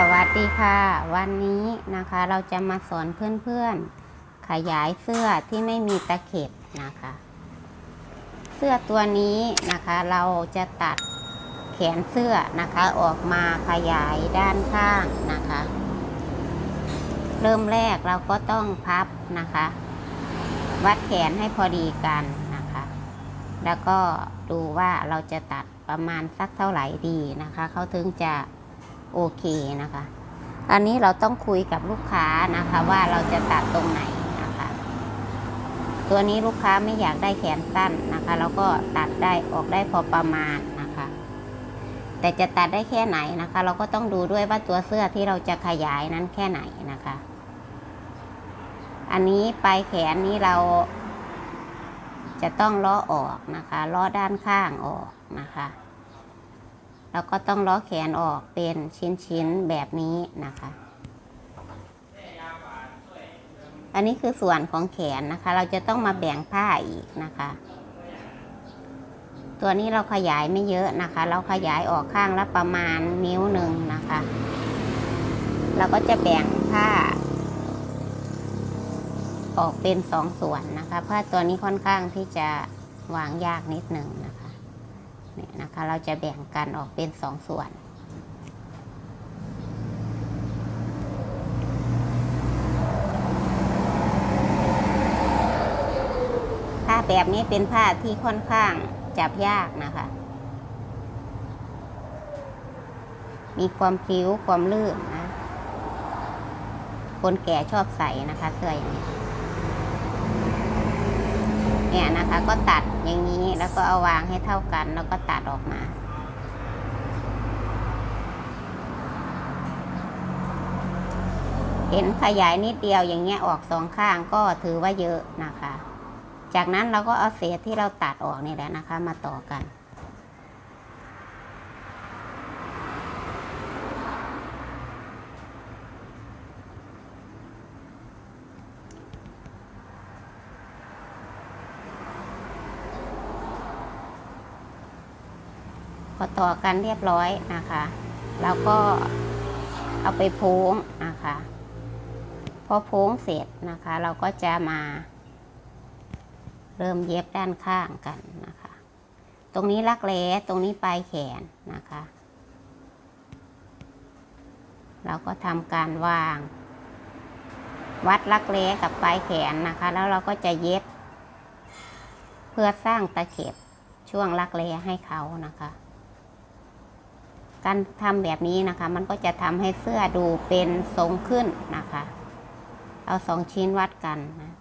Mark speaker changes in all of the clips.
Speaker 1: สวัสดีค่ะ วันนี้นะคะเราจะมาสอนเพื่อนๆ ขยายเสื้อที่ไม่มีตะเข็บนะคะ เสื้อตัวนี้นะคะเราจะตัดแขนเสื้อนะคะออกมาขยายด้านข้างนะคะ เริ่มแรกเราก็ต้องพับนะคะ วัดแขนให้พอดีกันนะคะ แล้วก็ดูว่าเราจะตัดประมาณสักเท่าไหร่ดีนะคะเขาถึงจะ โอเคนะคะ อันนี้เราต้องคุยกับลูกค้านะคะว่าเราจะตัดตรงไหนนะคะ ตัวนี้ลูกค้าไม่อยากได้แขนสั้นนะคะ เราก็ตัดได้ออกได้พอประมาณนะคะ แต่จะตัดได้แค่ไหนนะคะ เราก็ต้องดูด้วยว่าตัวเสื้อที่เราจะขยายนั้นแค่ไหนนะคะ อันนี้ปลายแขนนี้เราจะต้องล้อออกนะคะล้อด้านข้างออกนะคะ แล้วก็ต้องล้อแขนออกเป็นชิ้นๆแบบนี้นะคะ อันนี้คือส่วนของแขนนะคะ เราจะต้องมาแบ่งผ้าอีกนะคะ ตัวนี้เราขยายไม่เยอะนะคะ เราขยายออกข้างละประมาณนิ้วหนึ่งนะคะ เราก็จะแบ่งผ้า ออกเป็นสองส่วนนะคะ ผ้าตัวนี้ค่อนข้างที่จะวางยากนิดหนึ่งนะคะ เนี่ยนะคะ เราจะแบ่งกันออกเป็นสองส่วน ผ้าแบบนี้เป็นผ้าที่ค่อนข้างจับยากนะคะ มีความพลิ้วความลื่นนะ คนแก่ชอบใส่นะคะเสื้ออย่างนี้ เนี่ยนะคะก็ตัดอย่างนี้แล้วก็เอาวางให้เท่ากัน แล้วก็ตัดออกมาเห็นขยายนิดเดียวอย่างเงี้ยออกสองข้างก็ถือว่าเยอะนะคะ จากนั้นเราก็เอาเศษที่เราตัดออกนี่แหละนะคะ มาต่อกัน พอต่อกันเรียบร้อยนะคะแล้วก็เอาไปโพ้งนะคะพอโพ้งเสร็จนะคะ เราก็จะมา เริ่มเย็บด้านข้างกันนะคะ ตรงนี้รักแร้ตรงนี้ปลายแขนนะคะ เราก็ทำการวาง วัดรักแร้กับปลายแขนนะคะ แล้วเราก็จะเย็บ เพื่อสร้างตะเข็บช่วงรักแร้ให้เขานะคะ การทำแบบนี้นะคะ มันก็จะทำให้เสื้อดูเป็นทรงขึ้นนะคะ เอาสองชิ้นวัดกันนะ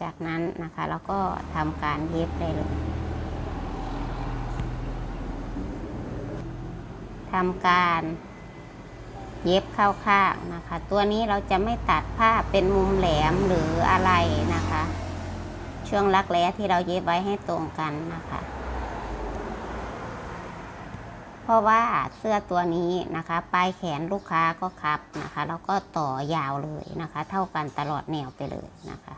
Speaker 1: จากนั้นนะคะเราก็ทำการเย็บได้เลยทำการเย็บเข้าข้างนะคะ ตัวนี้เราจะไม่ตัดผ้าเป็นมุมแหลมหรืออะไรนะคะ ช่วงรักแร้ที่เราเย็บไว้ให้ตรงกันนะคะ เพราะว่าเสื้อตัวนี้นะคะปลายแขนลูกค้าก็คับนะคะ แล้วก็ต่อยาวเลยนะคะ เท่ากันตลอดแนวไปเลยนะคะ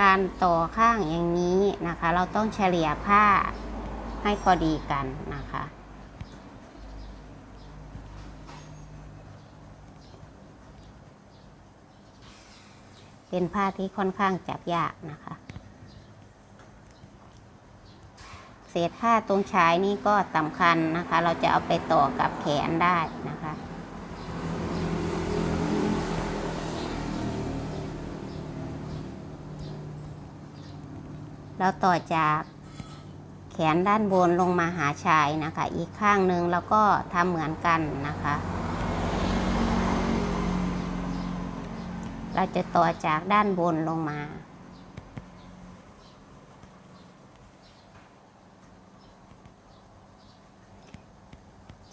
Speaker 1: การต่อข้างอย่างนี้นะคะ เราต้องเฉลี่ยผ้าให้พอดีกันนะคะ เป็นผ้าที่ค่อนข้างจับยากนะคะ เศษผ้าตรงชายนี่ก็สำคัญนะคะ เราจะเอาไปต่อกับแขนได้นะคะเราต่อจากแขนด้านบนลงมาหาชายนะคะ อีกข้างหนึ่งแล้วก็ทำเหมือนกันนะคะ เราจะต่อจากด้านบนลงมา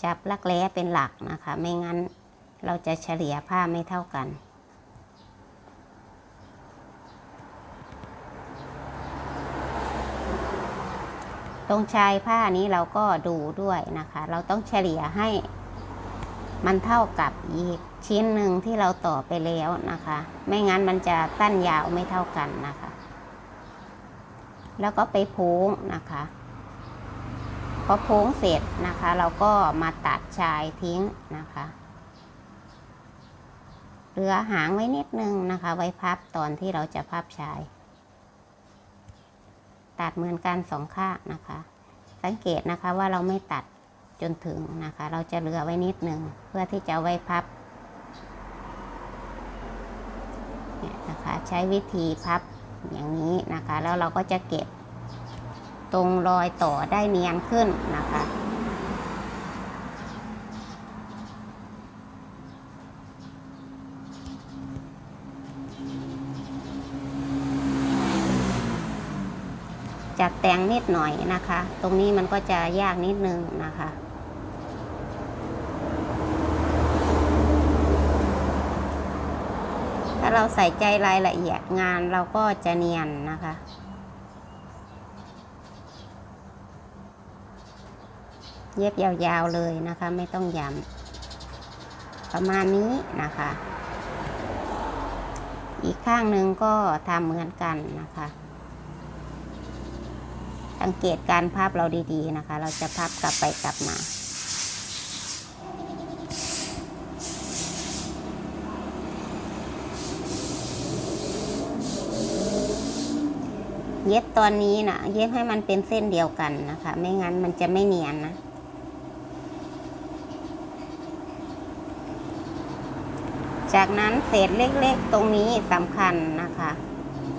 Speaker 1: จับลักแร้เป็นหลักนะคะ ไม่งั้นเราจะเฉลี่ยผ้าไม่เท่ากันตรงชายผ้านี้เราก็ดูด้วยนะคะ เราต้องเฉลี่ยให้ มันเท่ากับอีกชิ้นหนึ่งที่เราต่อไปแล้วนะคะ ไม่งั้นมันจะสั้นยาวไม่เท่ากันนะคะ แล้วก็ไปโพ้งนะคะพอโพ้งเสร็จนะคะ เราก็มาตัดชายทิ้งนะคะเหลือหางไว้นิดนึงนะคะ ไว้พับตอนที่เราจะพับชาย ตัดเหมือนกันสองข้างนะคะ สังเกตนะคะว่าเราไม่ตัด จนถึงนะคะ เราจะเหลือไว้นิดหนึ่งเพื่อที่จะไว้พับเนี่ยนะคะใช้วิธีพับอย่างนี้นะคะ แล้วเราก็จะเก็บตรงรอยต่อได้เนียนขึ้นนะคะจัดแต่งนิดหน่อยนะคะ ตรงนี้มันก็จะยากนิดนึงนะคะ ถ้าเราใส่ใจรายละเอียดงานเราก็จะเนียนนะคะเย็บยาวๆเลยนะคะ ไม่ต้องย้ำประมาณนี้นะคะ อีกข้างหนึ่งก็ทำเหมือนกันนะคะ สังเกตการพับเราดีๆนะคะ เราจะพับกลับไปกลับมา เย็บตอนนี้นะเย็บให้มันเป็นเส้นเดียวกันนะคะ ไม่งั้นมันจะไม่เนียนนะจากนั้นเศษเล็กๆตรงนี้สำคัญนะคะ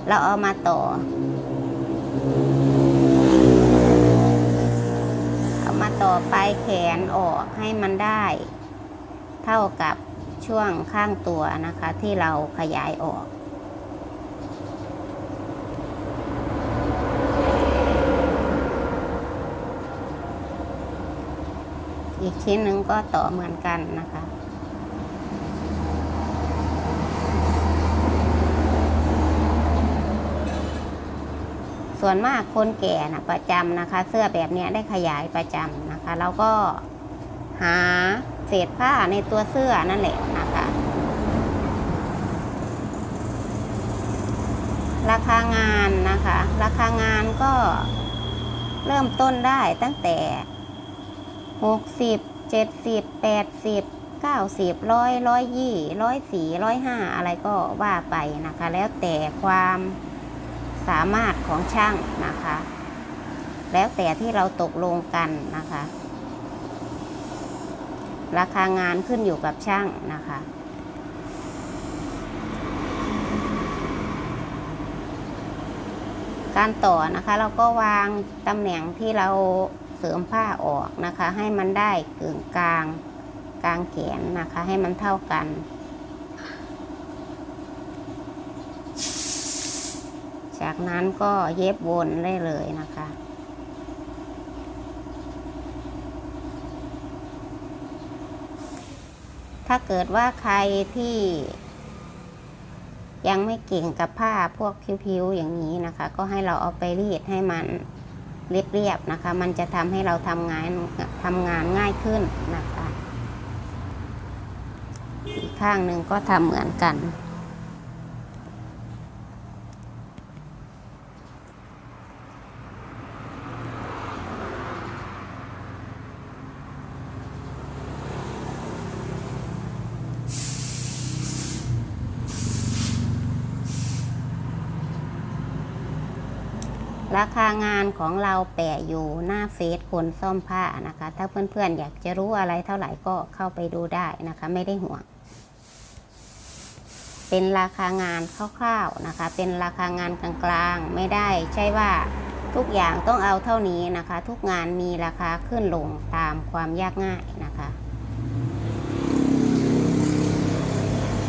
Speaker 1: เราเอามาต่อ เอามาต่อปลายแขนออกให้มันได้ เท่ากับช่วงข้างตัวนะคะที่เราขยายออก อีกชิ้นหนึ่งก็ต่อเหมือนกันนะคะส่วนมากคนแก่นะประจำนะคะ เสื้อแบบนี้ได้ขยายประจำนะคะ แล้วก็หาเศษผ้าในตัวเสื้อนั่นแหละนะคะ ราคางานนะคะ ราคางานก็เริ่มต้นได้ตั้งแต่ หกสิบเจ็ดสิบแปดสิบเก้าสิบร้อยร้อยยี่ร้อยสี่ร้อยห้าอะไรก็ว่าไปนะคะ แล้วแต่ความสามารถของช่างนะคะ แล้วแต่ที่เราตกลงกันนะคะ ราคางานขึ้นอยู่กับช่างนะคะการต่อนะคะเราก็วางตำแหน่งที่เรา เสริมผ้าออกนะคะ ให้มันได้กึ่งกลางกลางแขนนะคะ ให้มันเท่ากัน จากนั้นก็เย็บวนได้เลยนะคะ ถ้าเกิดว่าใครที่ยังไม่เก่งกับผ้าพวกผิวๆอย่างนี้นะคะ ก็ให้เราเอาไปรีดให้มัน เรียบๆนะคะ มันจะทำให้เราทำงานทำงานง่ายขึ้นนะคะ อีกข้างหนึ่งก็ทำเหมือนกัน ราคางานของเราแปะอยู่หน้าเฟซคนซ่อมผ้านะคะ ถ้าเพื่อนๆ อยากจะรู้อะไรเท่าไหร่ก็เข้าไปดูได้นะคะ ไม่ได้ห่วง เป็นราคางานคร่าวๆนะคะ เป็นราคางานกลางๆ ไม่ได้ใช่ว่าทุกอย่างต้องเอาเท่านี้นะคะ ทุกงานมีราคาขึ้นลงตามความยากง่ายนะคะ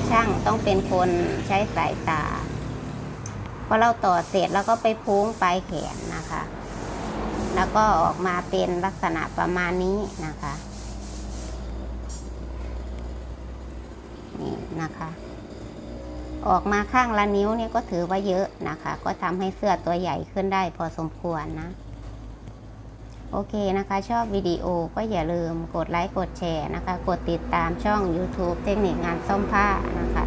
Speaker 1: ช่างต้องเป็นคนใช้สายตา พอเราต่อเสร็จแล้วก็ไปพุ้งปลายแขนนะคะ แล้วก็ออกมาเป็นลักษณะประมาณนี้นะคะนี่นะคะ ออกมาข้างละนิ้วเนี่ยก็ถือว่าเยอะนะคะ ก็ทำให้เสื้อตัวใหญ่ขึ้นได้พอสมควรนะโอเคนะคะ ชอบวิดีโอก็อย่าลืมกดไลค์ กดแชร์นะคะ กดติดตามช่อง YouTube เทคนิคงานซ่อมผ้านะคะ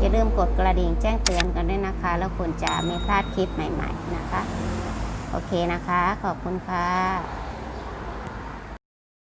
Speaker 1: อย่าลืมกดกระดิ่งแจ้งเตือนกันด้วยนะคะ แล้วคุณจะไม่พลาดคลิปใหม่ ๆนะคะ โอเคนะคะ ขอบคุณค่ะ